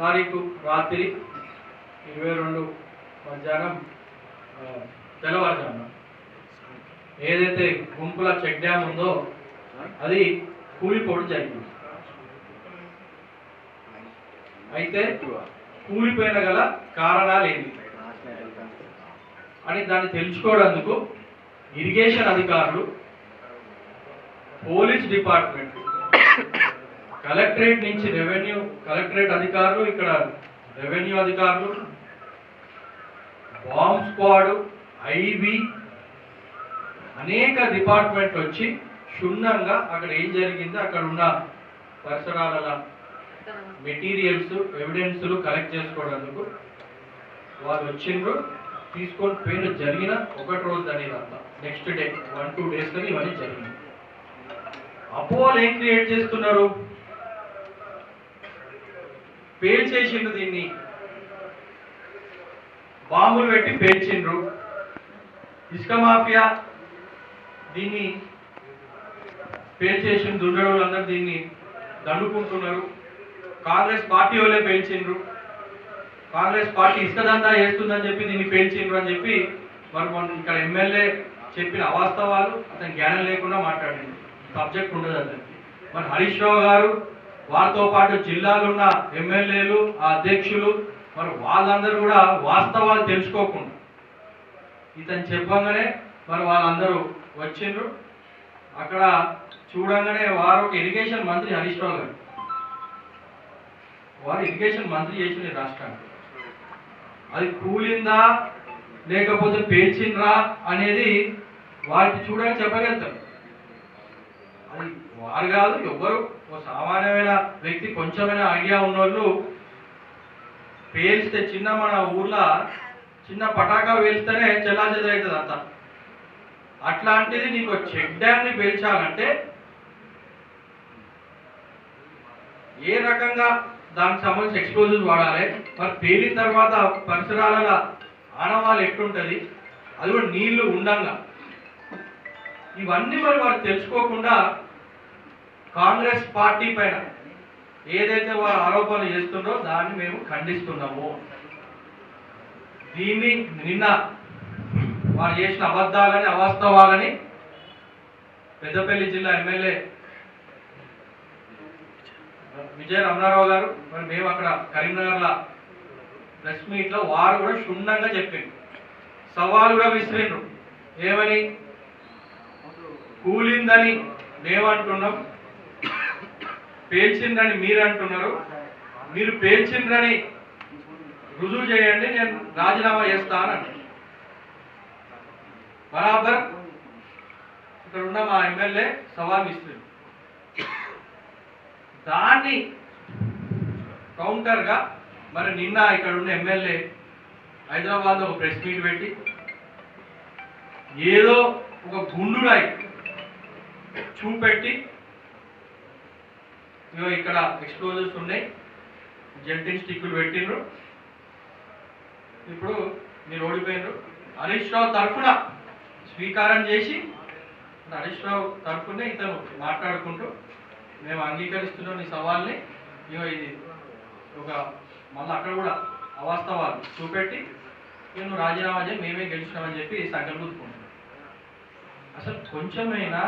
తారీఖు రాత్రి ఇరవై రెండు మధ్యాహ్నం ఆ, తెల్లవారుజామున. ఏదైతే గుంపుల చెక్ డ్యామ్ ఉందో అది కూలిపోవడం జరిగింది. అయితే కూలిపోయిన గల కారణాలు ఏంటి? అని దాన్ని తెలుసుకోవడందుకు ఇరిగేషన్ అధికారులు పోలీస్ డిపార్ట్మెంట్ కలెక్టరేట్ నుంచి రెవెన్యూ కలెక్టరేట్ అధికారులు ఇక్కడ రెవెన్యూ అధికారులు బాంబ్ స్క్వాడ్ ఐబీ అనేక డిపార్ట్మెంట్లు వచ్చి క్షుణ్ణంగా అక్కడ ఏం జరిగిందో అక్కడ ఉన్న పరిసరాల మెటీరియల్స్ ఎవిడెన్స్లు కలెక్ట్ చేసుకోవడానికి వాళ్ళు వచ్చిండ్రు. తీసుకొని పోయిన జరిగిన ఒకటి రోజు అనేది అంతా. Next day one two days కానీ ఇవన్నీ జరిగింది అపోవాలు ఏం క్రియేట్ చేస్తున్నారు? పేల్చేసిండ్రు దీన్ని. బాంబులు పెట్టి పేల్చిండ్రు ఇసుక మాఫియా దీన్ని పేల్చేసిన దుండడు అందరూ దీన్ని దండుకుంటున్నారు. కాంగ్రెస్ పార్టీ వాళ్ళే పేల్చిండ్రు. కాంగ్రెస్ పార్టీ ఇసుక దందా చేస్తుందని చెప్పి దీన్ని పేల్చిండ్రు అని చెప్పి మరి మన ఇక్కడ ఎమ్మెల్యే చెప్పిన అవాస్తవాలు అతని జ్ఞానం లేకుండా మాట్లాడింది. సబ్జెక్ట్ ఉండదు అతనికి మరి హరీష్ రావు గారు వారితో పాటు జిల్లాలో ఉన్న ఎమ్మెల్యేలు అధ్యక్షులు మరి వాళ్ళందరూ కూడా వాస్తవాలు తెలుసుకోకుండా. ఇతను చెప్పంగానే మరి వాళ్ళందరూ వచ్చిండ్రు. అక్కడ చూడంగానే వారు ఒక ఇరిగేషన్ మంత్రి హరీష్ రావు గారు. వారు ఇరిగేషన్ మంత్రి చేసిన రాష్ట్రానికి. అది కూలిందా లేకపోతే పేల్చిండ్రా అనేది వారికి చూడని చెప్పగలుగుతారు. అది వారు కాదు ఎవ్వరు. ఓ సామాన్యమైన వ్యక్తి కొంచెమైన ఐడియా ఉన్నోళ్ళు పేల్స్తే చిన్న మన ఊర్లో చిన్న పటాకా పేల్స్తేనే చెల్లాచెదరవుతుంది అంత. అట్లాంటిది నీకు చెక్ డ్యామ్ని పేల్చాలంటే ఏ రకంగా దానికి సంబంధించి ఎక్స్పోజర్స్ వాడాలి? మరి పేలిన తర్వాత పరిసరాల ఆనవాళ్ళు ఎట్లుంటుంది? అది కూడా నీళ్ళు ఉండంగా. ఇవన్నీ మరి వారు తెలుసుకోకుండా కాంగ్రెస్ పార్టీ పైన ఏదైతే వారు ఆరోపణలు చేస్తుందో దాన్ని మేము ఖండిస్తున్నాము. దీన్ని నిన్న వారు చేసిన అబద్ధాలని అవాస్తవాలని పెద్దపల్లి జిల్లా ఎమ్మెల్యే విజయ రమణారావు గారు మరి మేము అక్కడ కరీంనగర్లో ప్రెస్ మీట్లో వారు కూడా క్షుణ్ణంగా చెప్పిండ్రు. సవాలు కూడా విసిరిండ్రు. ఏమని? కూలిందని మేమంటున్నాం. పేల్చిండ్రని మీరు అంటున్నారు మీరు పేల్చిండ్రని రుజువు చేయండి నేను రాజీనామా చేస్తాను బరాబర్ ఇక్కడ ఉన్న మా ఎమ్మెల్యే సవాల్ ఇస్తుంది దాన్ని కౌంటర్గా మరి నిన్న ఇక్కడ ఉన్న ఎమ్మెల్యే హైదరాబాద్లో ఒక ప్రెస్ మీట్ పెట్టి ఏదో ఒక గుండురాయి చూపెట్టి ఇక్కడ ఎక్స్ప్లోజర్స్ ఉన్నాయి. జెంటిన్ స్టిక్కులు పెట్టిండ్రు. ఇప్పుడు మీరు ఓడిపోయినరు. హరీష్ రావు తరఫున స్వీకారం చేసి హరీష్ రావు తరఫునే ఇతను మాట్లాడుకుంటూ మేము అంగీకరిస్తున్నాం ఈ సవాల్ని. ఇగో ఇది ఒక మళ్ళీ అక్కడ కూడా అవాస్తవాలు చూపెట్టి నేను రాజీనామా చేసి మేమే గెలిచినామని చెప్పి సంకల్పించుకుంటున్నాను అసలు కొంచెమైనా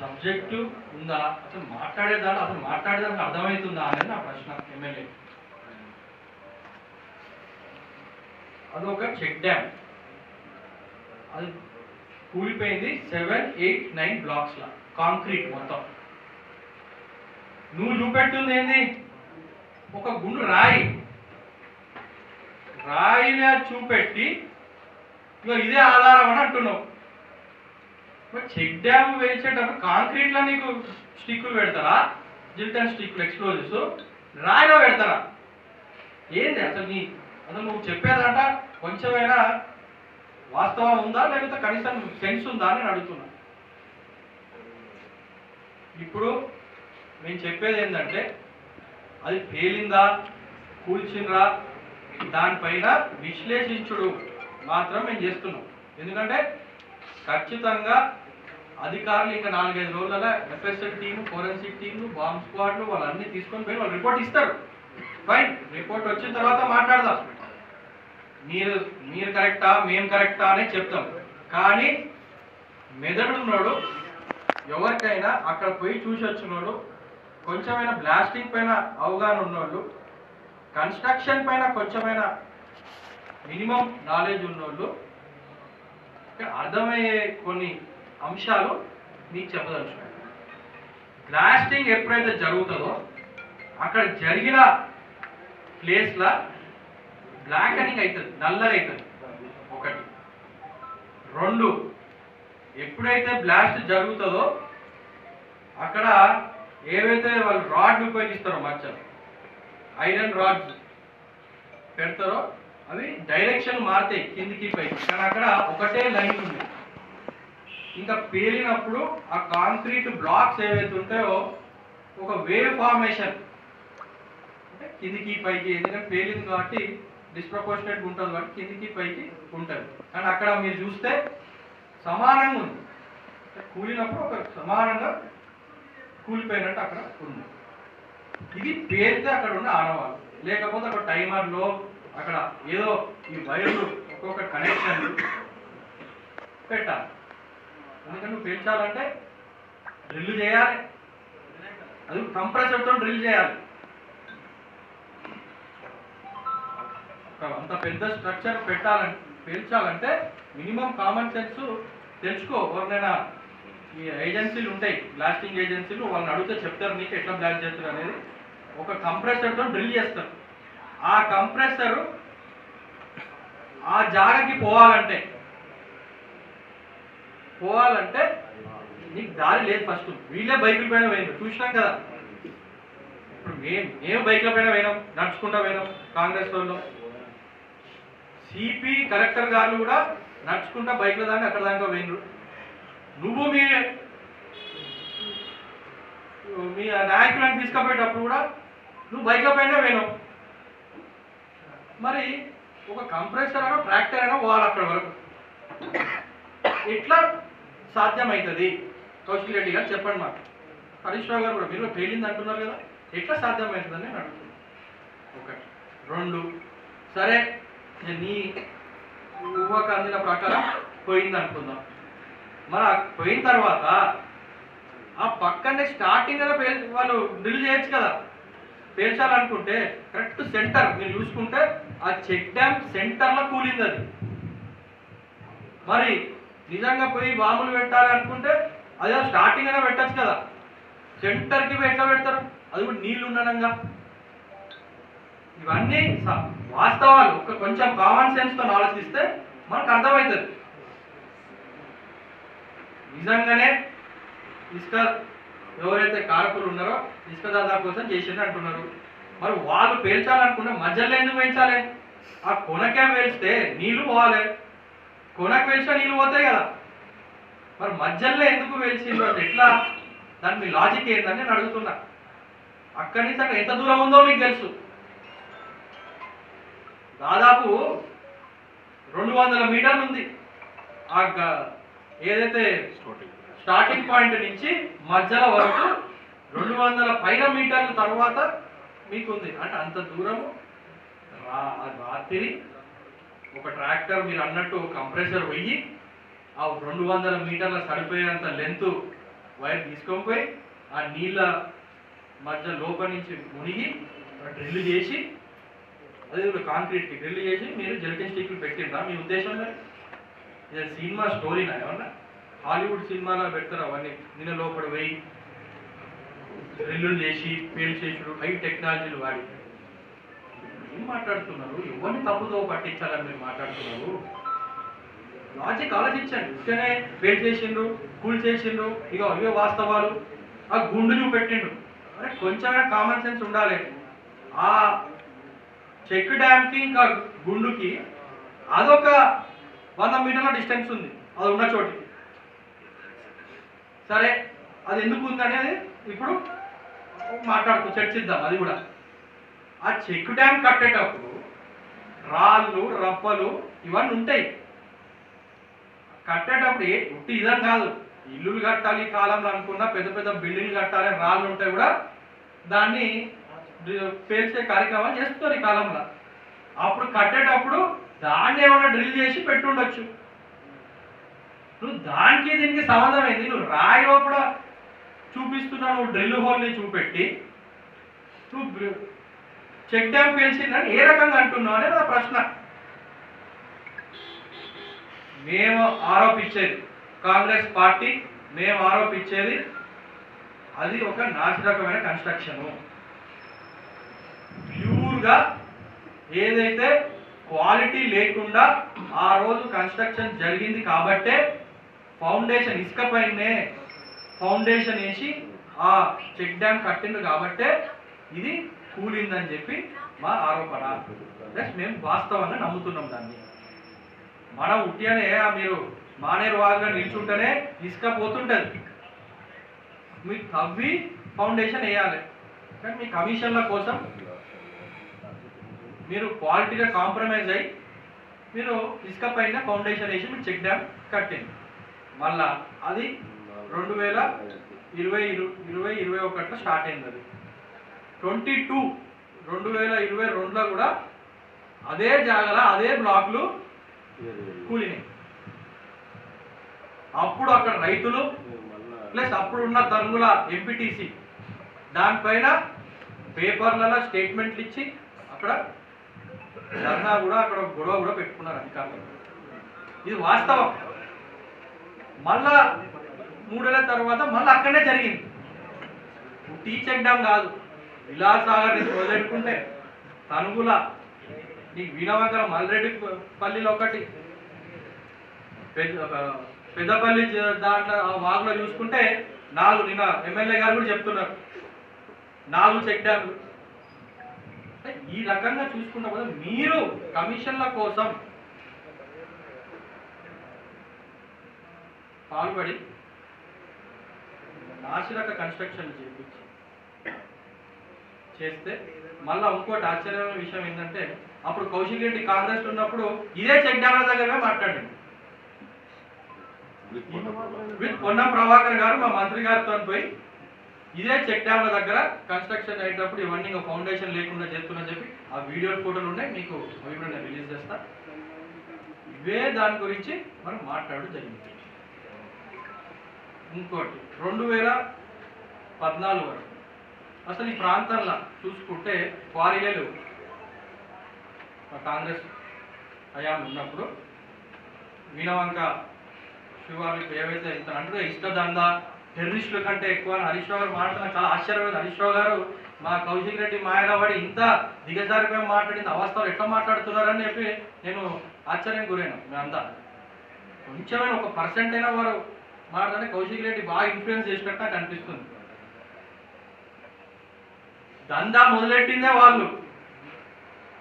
సబ్జెక్టు ఉందా? అసలు మాట్లాడేదాన్ని అసలు మాట్లాడేదానికి అర్థమవుతుందా అనేది నా ప్రశ్న ఎమ్మెల్యే. అదొక చెక్ డ్యామ్ అది కూలిపోయింది సెవెన్ ఎయిట్ నైన్ బ్లాక్స్ లా కాంక్రీట్ మొత్తం. నువ్వు చూపెట్టింది ఏంది? ఒక గుండు రాయి. రాయిలా చూపెట్టి ఇగో ఇదే ఆధారం అని అంటున్నావు. చెక్ డ్యామ్ వేసేటప్పుడు కాంక్రీట్లో నీకు స్టిక్కులు పెడతారా? జిల్టన్ స్టిక్కులు ఎక్స్ప్లోజివ్స్ రాయిలో పెడతారా? ఏంది అసలు నీ అసలు నువ్వు చెప్పేదంట కొంచెమైనా వాస్తవం ఉందా? లేకపోతే కనీసం సెన్స్ ఉందా అని అడుగుతున్నా. ఇప్పుడు నేను చెప్పేది ఏంటంటే అది పేలిందా? కూల్చిందా దానిపైన విశ్లేషించుడు మాత్రం మేము చేస్తున్నాం. ఎందుకంటే ఖచ్చితంగా అధికారులు ఇంకా నాలుగైదు రోజుల FSL team forensic team bomb స్క్వాడ్లు వాళ్ళన్నీ తీసుకొని పోయి వాళ్ళు రిపోర్ట్ ఇస్తారు. ఫైన్ రిపోర్ట్ వచ్చిన తర్వాత మాట్లాడదాం. మీరు మీరు కరెక్టా మేము కరెక్టా అని చెప్తాం. కానీ మెదడు ఉన్నోడు ఎవరికైనా అక్కడ పోయి చూసి వచ్చినోడు కొంచెమైనా బ్లాస్టింగ్ పైన అవగాహన ఉన్నోళ్ళు కన్స్ట్రక్షన్ పైన కొంచెమైనా మినిమం నాలెడ్జ్ ఉన్నోళ్ళు అర్థమయ్యే కొన్ని అంశాలు మీకు చెప్పదలుచుకున్నాను బ్లాస్టింగ్ ఎప్పుడైతే జరుగుతుందో అక్కడ జరిగిన ప్లేస్లో బ్లాకనింగ్ అవుతుంది నల్లగా అవుతుంది ఒకటి. రెండు. ఎప్పుడైతే బ్లాస్ట్ జరుగుతుందో అక్కడ ఏవైతే వాళ్ళు రాడ్లు ఉపయోగిస్తారో మచ్చలు ఐరన్ రాడ్స్ పెడతారో అవి డైరెక్షన్ మారుతాయి కిందికి పైకి. కానీ అక్కడ ఒకటే లైన్ ఉంది. ఇంకా పేలినప్పుడు ఆ కాంక్రీట్ బ్లాక్స్ ఏవైతే ఉంటాయో ఒక వేవ్ ఫార్మేషన్ అంటే కిందికి పైకి ఎందుకంటే పేలింది కాబట్టి డిస్ప్రపోర్షనేట్ ఉంటుంది కాబట్టి కిందికి పైకి ఉంటుంది. కానీ అక్కడ మీరు చూస్తే సమానంగా ఉంది. కూలినప్పుడు ఒక సమానంగా కూలిపోయినట్టు అక్కడ ఉంది. ఇది పేరితే అక్కడ ఉన్న ఆడవాళ్ళు. లేకపోతే అక్కడ టైమర్లో అక్కడ ఏదో ఈ వైర్లు ఒక్కొక్క కనెక్షన్లు పెట్టాలి. ఎందుకంటే నువ్వు పేల్చాలంటే డ్రిల్ చేయాలి. అది కంప్రెసర్తో డ్రిల్ చేయాలి. అంత పెద్ద స్ట్రక్చర్ పెట్టాలంటే పేల్చాలంటే మినిమం కామన్ సెన్స్ తెలుసుకో. ఎవరినైనా ఈ ఏజెన్సీలు ఉంటాయి బ్లాస్టింగ్ ఏజెన్సీలు వాళ్ళని అడిగితే చెప్తారు నీకు ఎట్లా బ్లాస్ట్ చేస్తారు అనేది. ఒక కంప్రెసర్తో డ్రిల్ చేస్తారు. ఆ కంప్రెసర్ ఆ జాగకి పోవాలంటే. పోవాలంటే నీకు దారి లేదు ఫస్ట్. వీళ్ళే బైకుల పైన పోయినారు. చూసినాం కదా. ఇప్పుడు మేము మేము బైకుల పైన పోయినాం. నడుచుకుంటా పోయినాం కాంగ్రెస్ వాళ్ళు. సిపి కలెక్టర్ గారు కూడా నడుచుకుంటా బైక్ల దాకా అక్కడ దాకా పోయినరు. నువ్వు మీ మీ నాయకులను తీసుకుపోయేటప్పుడు కూడా నువ్వు బైక్ల పైన పోయినావు. మరి ఒక కంప్రెసర్ అయినా ట్రాక్టర్ అయినా పోవాలి అక్కడ వరకు. ఎట్లా సాధ్యమవుతుంది కౌశిక్ రెడ్డి గారు చెప్పండి మాకు. హరీష్ రావు గారు కూడా మీరు పేలింది అంటున్నారు కదా ఎట్లా సాధ్యమవుతుందని నేను అడుగుతున్నాను ఒకటి రెండు. సరే నీ ఊహకు అందిన ప్రకారం పోయింది అనుకుందాం. మరి పోయిన తర్వాత ఆ పక్కనే స్టార్టింగ్ పేల్ వాళ్ళు డ్రిల్ చేయొచ్చు కదా. పేల్చాలనుకుంటే కరెక్ట్ సెంటర్ మీరు చూసుకుంటే ఆ చెక్ డ్యామ్ సెంటర్లో కూలింది అది మరి నిజంగా పోయి బాంబులు పెట్టాలి అనుకుంటే అదే స్టార్టింగ్ అయినా పెట్టచ్చు కదా. సెంటర్కి ఎట్లా పెడతారు? అది కూడా నీళ్ళు ఉండనంగా. ఇవన్నీ వాస్తవాలు. ఒక కొంచెం కామన్ సెన్స్తో ఆలోచిస్తే మనకు అర్థమవుతుంది. నిజంగానే ఇసుక ఎవరైతే కారకులు ఉన్నారో ఇసుక దాదా కోసం చేసింది అంటున్నారు. మరి వాళ్ళు పేల్చాలనుకుంటే మధ్యలో ఎందుకు పెంచాలి ఆ కొనకే పేల్స్తే నీళ్ళు పోవాలి. కొనకు పేల్చినా నీళ్ళు పోతాయి కదా. మరి మధ్యలో ఎందుకు అంటే ఎట్లా? దాని మీ లాజిక్ ఏందని నేను అడుగుతున్నా. అక్కడి నుంచి అక్కడ ఎంత దూరం ఉందో మీకు తెలుసు. దాదాపు రెండు వందల మీటర్లు ఉంది. ఆ ఏదైతే స్టార్టింగ్ పాయింట్ నుంచి మధ్యలో వరకు రెండు వందల పైన మీటర్ల తర్వాత మీకుంది. అంటే అంత దూరము? రా- రాత్రి ఒక ట్రాక్టర్ మీరు అన్నట్టు కంప్రెసర్ పోయి ఆ రెండు వందల మీటర్ల సరిపోయేంత లెంత్ వైర్ తీసుకొని పోయి ఆ నీళ్ళ మధ్య లోపల నుంచి మునిగి డ్రిల్ చేసి అదే ఇప్పుడు కాంక్రీట్కి డ్రిల్ చేసి మీరు జెలటిన్ స్టిక్లు పెట్టిందా మీ ఉద్దేశం ఇది సినిమా స్టోరీనా ఏమన్నా? హాలీవుడ్ సినిమాలో పెడతారు అవన్నీ? నిన్న లోపల పోయి డ్రిల్లులు చేసి పేల్చేసుడు హై టెక్నాలజీలు వాడి. ఏం మాట్లాడుతున్నారు? ఎవరిని తప్పుదో పట్టించాలని మీరు మాట్లాడుతున్నారు? లాజిక్ ఆలోచించండి. ఇక్కడనే పేల్ చేసిండ్రు కూల్ చేసిండ్రు ఇక అవే వాస్తవాలు. ఆ గుండు పెట్టిండు. అరే కొంచెమైనా కామన్ సెన్స్ ఉండాలి. ఆ చెక్ డ్యామ్కి ఇంకా గుండుకి అదొక వంద మీటర్ల డిస్టెన్స్ ఉంది. అది ఉన్న చోటికి. సరే అది ఎందుకు ఉంది అనేది ఇప్పుడు మాట్లాడుతూ చర్చిద్దాం అది కూడా. ఆ చెక్ డ్యామ్ కట్టేటప్పుడు రాళ్ళు రప్పలు ఇవన్నీ ఉంటాయి. కట్టేటప్పుడు ఏ ఉట్టి ఇదని కాదు. ఇల్లులు కట్టాలి కాలంలో అనుకున్న పెద్ద పెద్ద బిల్డింగ్లు కట్టాలి రాళ్ళు ఉంటాయి కూడా. దాన్ని పేర్చే కార్యక్రమాలు చేస్తున్నారు ఈ కాలంలో. అప్పుడు కట్టేటప్పుడు దాన్ని ఏమైనా డ్రిల్ చేసి పెట్టుండొచ్చు. నువ్వు దానికి దీనికి సంబంధం ఏంది? నువ్వు రాయి లోపల చూపిస్తున్నాను నువ్వు డ్రిల్ హోల్ని చూపెట్టి. నువ్వు చెక్ డ్యామ్ పేల్చిందని ఏ రకంగా అంటున్నావు అనేది నా ప్రశ్న. మేము ఆరోపించేది కాంగ్రెస్ పార్టీ మేము ఆరోపించేది అది ఒక నాశరకమైన కన్స్ట్రక్షను. ప్యూర్గా ఏదైతే క్వాలిటీ లేకుండా ఆ రోజు కన్స్ట్రక్షన్ జరిగింది కాబట్టే ఫౌండేషన్ ఇసుక ఫౌండేషన్ వేసి ఆ చెక్ డ్యామ్ కట్టిండు కాబట్టే ఇది కూలిందని చెప్పి మా ఆరోపణ. ప్లస్ మేము వాస్తవంగా నమ్ముతున్నాం దాన్ని. మనం ఉట్టిగానే మీరు మానేరు వాగుగా నిల్చుంటేనే ఇసుక పోతుంటుంది మీరు తవ్వి ఫౌండేషన్ వేయాలి. కానీ మీ కమిషన్ల కోసం మీరు క్వాలిటీగా కాంప్రమైజ్ అయ్యి మీరు ఇసుక పైన ఫౌండేషన్ వేసి మీరు చెక్ డ్యామ్ కట్టింది మళ్ళా అది రెండు వేల ఇరవై ఇరు- ఇరవై ఇరవై ఒకటిలో స్టార్ట్ అయింది అది ట్వంటీ టూ రెండు వేల ఇరవై రెండులో కూడా అదే జాగల అదే బ్లాక్లు కూలినాయి. అప్పుడు అక్కడ రైతులు ప్లస్ అప్పుడు ఉన్న తంగుల ఎంపీటీసీ దానిపైన పేపర్లలో స్టేట్మెంట్లు ఇచ్చి అక్కడ ధర్నా కూడా అక్కడ గొడవ కూడా పెట్టుకున్నారు అధికారులు. ఇది వాస్తవం. మళ్ళా మూడేళ్ళ తర్వాత మళ్ళీ అక్కడనే జరిగింది. టీ చెక్ డ్యామ్ కాదు విలాసాగర్ నేను మొదలెట్టుకుంటే తనుగుల నీకు వీణవంకర మల్రెడ్డి పల్లిలో ఒకటి. పెద్ద పెద్దపల్లి దాంట్లో వాగులో చూసుకుంటే నాలుగు నిన్న ఎమ్మెల్యే గారు కూడా చెప్తున్నారు. నాలుగు చెక్ డ్యాములు. ఈ రకంగా చూసుకున్న కూడా మీరు కమిషన్ల కోసం పాల్పడి నాసిరక కన్స్ట్రక్షన్ చేపించి. చేస్తే మళ్ళా ఇంకోటి ఆశ్చర్యమైన విషయం ఏంటంటే అప్పుడు కౌశిక్ రెడ్డి కాంగ్రెస్ ఉన్నప్పుడు ఇదే చెక్ డ్యామ్ల దగ్గరనే మాట్లాడింది విత్ పొన్నం ప్రభాకర్. గారు మా మంత్రి గారితో పోయి ఇదే చెక్ డ్యామ్ల దగ్గర కన్స్ట్రక్షన్ అయ్యేటప్పుడు ఇవన్నీ ఇంకా ఫౌండేషన్ లేకుండా చేస్తున్నా చెప్పి ఆ వీడియో ఫోటోలు ఉన్నాయి మీకు అవి కూడా నేను రిలీజ్ చేస్తా. ఇవే దాని గురించి మనం మాట్లాడడం జరిగింది. ఇంకోటి రెండు వేల పద్నాలుగు వరకు. అసలు ఈ ప్రాంతంలో చూసుకుంటే క్వారీలే లేవు. కాంగ్రెస్ హయాం ఉన్నప్పుడు వీణవంక శివారికి ఏవైతే ఇంత అంటే ఇష్టదంద టెర్రరిస్టుల కంటే ఎక్కువ అని హరీష్ రావు గారు మాట్లాడిన చాలా ఆశ్చర్యమైన హరీష్ రావు గారు మా కౌశిక్ రెడ్డి మాయలో ఇంత దిగజారిపోయి మాట్లాడింది అవస్థలు ఎట్లా మాట్లాడుతున్నారని చెప్పి నేను ఆశ్చర్యం గురైనా. మేమంతా కొంచెమైనా ఒక పర్సెంట్ అయినా వారు మాట్లాడితే కౌశిక్ రెడ్డి బాగా ఇన్ఫ్లుయెన్స్ చేసినట్టు నాకు అనిపిస్తుంది. దందా మొదలెట్టిందే వాళ్ళు.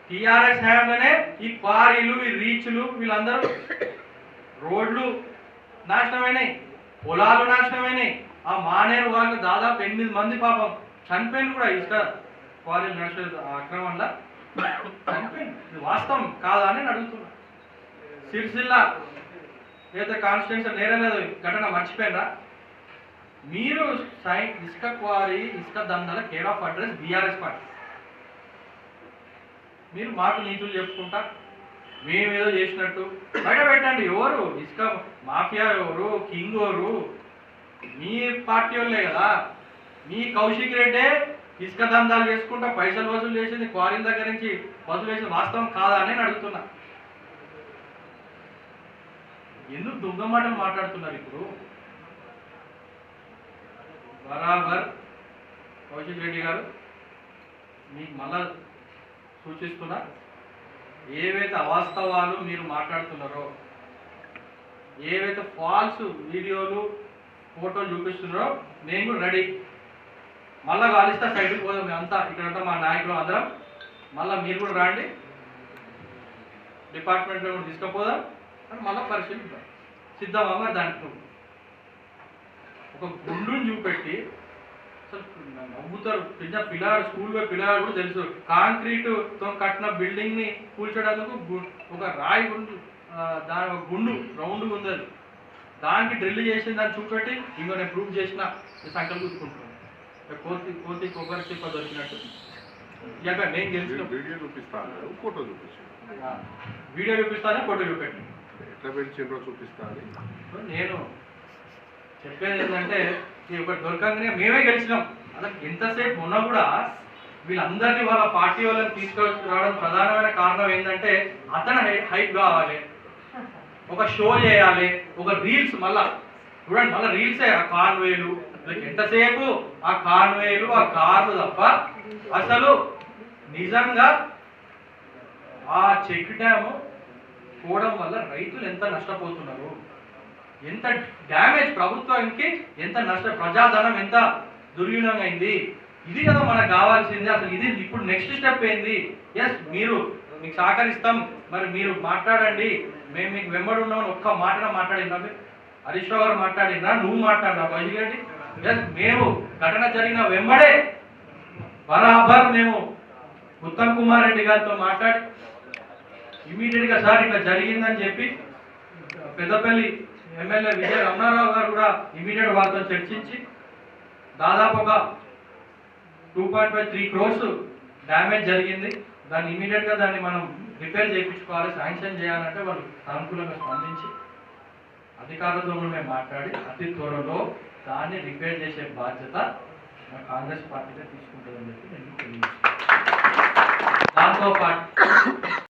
టీఆర్ఎస్ హయాంలోనే ఈ క్వారీలు ఈ రీచ్లు వీళ్ళందరూ రోడ్లు నాశనమైనాయి పొలాలు నాశనమైనాయి. ఆ మానేరు వాళ్ళు దాదాపు ఎనిమిది మంది పాపం చనిపోయింది కూడా. ఇసుక క్వారీలు నడిచే అక్రమంలో చనిపోయింది ఇది వాస్తవం కాదా అని అడుగుతున్నా. సిరిసిల్ల ఏదైతే కాన్స్టిట్యూన్సీ నేరలేదు ఘటన మర్చిపోయిందా? మీరు సై ఇసుక క్వారీ ఇసుక దందాల care of address BRS party. మీరు మాకు నీతులు చెప్పుకుంటా మేమేదో చేసినట్టు. బయట పెట్టండి ఎవరు? ఇసుక మాఫియా ఎవరు? కింగ్ ఎవరు? మీ పార్టీ వాళ్ళే కదా. మీ కౌశిక్ రెడ్డే ఇసుక దందాలు చేసుకుంటా పైసలు వసూలు చేసింది క్వారీల దగ్గర నుంచి వసూలు చేసింది వాస్తవం కాదా అని నేను అడుగుతున్నా. ఎందుకు దొంగ మాటలు మాట్లాడుతున్నారు ఇప్పుడు? బరాబర్ కౌశిక్ రెడ్డి గారు మీకు మళ్ళా సూచిస్తున్నా ఏవైతే అవాస్తవాలు మీరు మాట్లాడుతున్నారో ఏవైతే ఫాల్స్ వీడియోలు ఫోటోలు చూపిస్తున్నారో నేను కూడా రెడీ. మళ్ళా కాలిస్తా సైడ్కి పోదాం మేమంతా ఇక్కడ మా నాయకులు అందరం. మళ్ళీ మీరు కూడా రండి. డిపార్ట్మెంట్లో కూడా తీసుకుపోదాం. అని మళ్ళీ పరిశీలిద్దాం సిద్ధమా మరి నువ్వు ఒక గుండుని చూపెట్టి అసలు నవ్వుతారు. చిన్న పిల్లాడు స్కూల్ పోయి పిల్లాడు కూడా తెలుసు. కాంక్రీట్తో కట్టిన బిల్డింగ్ని కూల్చడానికి ఒక రాయి గుండు దాని ఒక గుండు రౌండ్ ఉంది అది. దానికి డ్రిల్ చేసి దాన్ని చూపెట్టి ఇంకో నేను ప్రూవ్ చేసిన ఈ సంకల్పం కూర్చుకుంటున్నాను కోతి కోతి కొబ్బరి చిప్ప దొరికినట్టు. ఇక నేను గెలిచిన వీడియో చూపిస్తా అన్నారు ఫోటో చూపించాను వీడియో చూపిస్తానే ఫోటో చూపెట్టు ఎట్లా పెంచిండ్రో చూపిస్తాను నేను చెప్పేది ఏంటంటే ఒకటి దొరకంగానే మేమే గెలిచినాం. అసలు ఎంతసేపు ఉన్నా కూడా వీళ్ళందరినీ వాళ్ళ పార్టీ వాళ్ళని తీసుకురావడం రావడం ప్రధానమైన కారణం ఏంటంటే అతను హైప్ కావాలి. ఒక షో చేయాలి. ఒక రీల్స్ మళ్ళా చూడండి మళ్ళీ రీల్సే ఆ కాన్వేలు. ఎంతసేపు ఆ కాన్వేలు ఆ కార్లు తప్ప అసలు నిజంగా ఆ చెక్ టైము పోవడం వల్ల రైతులు ఎంత నష్టపోతున్నారు? ఎంత డ్యామేజ్ ప్రభుత్వానికి ఎంత నష్ట ప్రజాధనం ఎంత దుర్వినియోగం అయింది ఇది కదా మనకు కావాల్సింది. అసలు ఇది ఇప్పుడు నెక్స్ట్ స్టెప్ ఏంది? ఎస్ మీరు మీకు సహకరిస్తాం. మరి మీరు మాట్లాడండి. మేము మీకు వెంబడి ఉన్నామని ఒక్క మాటన మాట్లాడినా హరీష్ గారు మాట్లాడినా నువ్వు మాట్లాడినా? బయలుదేరి ఎస్ మేము ఘటన జరిగిన వెంబడే బరాబర్ మేము ఉత్తమ్ కుమార్ రెడ్డి గారితో మాట్లాడి ఇమీడియట్గా సార్ ఇట్లా జరిగిందని చెప్పి పెద్దపల్లి ఎమ్మెల్యే విజయ రమణారావు గారు కూడా ఇమీడియట్ వాళ్ళతో చర్చించి దాదాపు ఒక two point five three crores damage జరిగింది. దాన్ని ఇమీడియట్గా దాన్ని మనం రిపేర్ చేయించుకోవాలి శాంక్షన్ చేయాలంటే వాళ్ళు సానుకూలంగా స్పందించి అధికారులతో కూడా మేము మాట్లాడి అతి త్వరలో దాన్ని రిపేర్ చేసే బాధ్యత మా కాంగ్రెస్ పార్టీగా తీసుకుంటుందని చెప్పి నేను తెలియజేస్తాను దాంతో పాటు